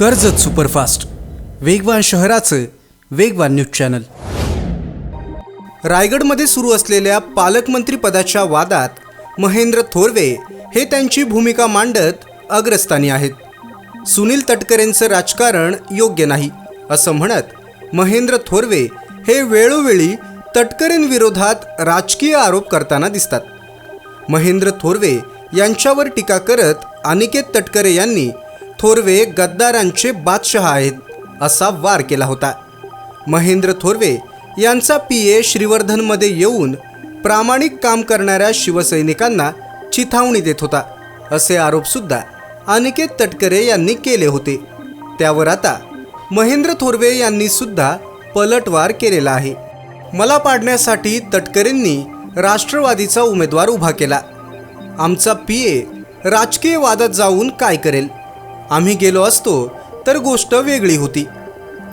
Karjat superfast. वेगवान शहराचं वेगवान न्यूज चॅनल. रायगडमध्ये सुरू असलेल्या पालकमंत्री पदाच्या वादात महेंद्र थोरवे हे त्यांची भूमिका मांडत अग्रस्थानी आहेत. सुनील तटकरेंचं राजकारण योग्य नाही असं म्हणत महेंद्र थोरवे हे वेळोवेळी तटकरेंविरोधात राजकीय आरोप करताना दिसतात. महेंद्र थोरवे यांच्यावर टीका करत अनिकेत तटकरे यांनी थोरवे गद्दारांचे बादशहा आहेत असा वार केला होता. महेंद्र थोरवे यांचा पी ए श्रीवर्धनमध्ये येऊन प्रामाणिक काम करणाऱ्या शिवसैनिकांना चिथावणी देत होता असे आरोपसुद्धा अनिकेत तटकरे यांनी केले होते. त्यावर आता महेंद्र थोरवे यांनी सुद्धा पलटवार केलेला आहे. मला पाडण्यासाठी तटकरेंनी राष्ट्रवादीचा उमेदवार उभा केला. आमचा पी ए राजकीय वादात जाऊन काय करेल? आम्ही गेलो असतो तर गोष्ट वेगळी होती.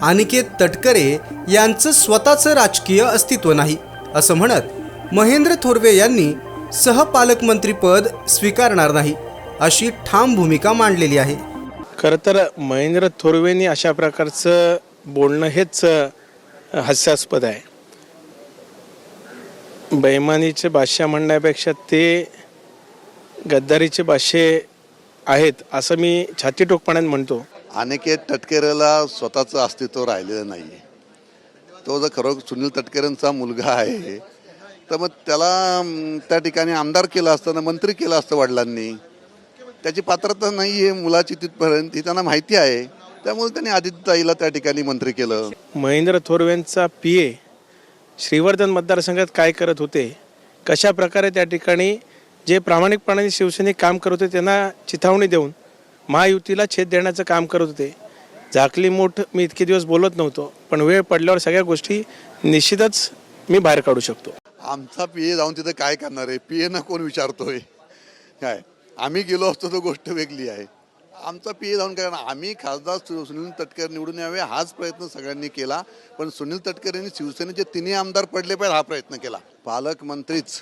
अनिकेत तटकरे यांचं स्वतःचं राजकीय अस्तित्व नाही असं म्हणत महेंद्र थोरवे यांनी सहपालकमंत्रीपद स्वीकारणार नाही अशी ठाम भूमिका मांडलेली आहे. खरं तर महेंद्र थोरवेंनी अशा प्रकारचं बोलणं हेच हास्यास्पद आहे. बैमानीचे भाषा म्हणण्यापेक्षा ते गद्दारीचे भाषे आहेत असं मी छाती टोकपणाने म्हणतो. अनिकेत तटकरेला स्वतःचं अस्तित्व राहिलेलं नाही तो जर खरं सुनील तटकरेंचा मुलगा आहे तर मग त्याला त्या ठिकाणी आमदार केलं असतं ना मंत्री केलं असतं वडिलांनी. त्याची पात्रता नाही आहे मुलाची तिथपर्यंत ही त्यांना माहिती आहे. त्यामुळे त्यांनी आदित्यताईला त्या ठिकाणी मंत्री केलं. महेंद्र थोरवेंचा पी ए श्रीवर्धन मतदारसंघात काय करत होते कशा प्रकारे त्या ठिकाणी जे प्रामाणिकपणाने शिवसैनिक काम करत होते त्यांना चिथावणी देऊन महायुतीला छेद देण्याचं काम करत होते. झाकली मोठ मी इतके दिवस बोलत नव्हतो पण वेळ पडल्यावर सगळ्या गोष्टी निश्चितच मी बाहेर काढू शकतो. आमचा पी ए जाऊन तिथं काय करणार आहे? पी एनं कोण विचारतोय? काय? आम्ही गेलो असतो तर गोष्ट वेगळी आहे. आमचा पी ए जाऊन काय करणार? आम्ही खासदार सुनील तटकरे निवडून यावे हाच प्रयत्न सगळ्यांनी केला. पण सुनील तटकरेंनी शिवसेनेचे तिन्ही आमदार पडले पाहिजे हा प्रयत्न केला. पालकमंत्रीच.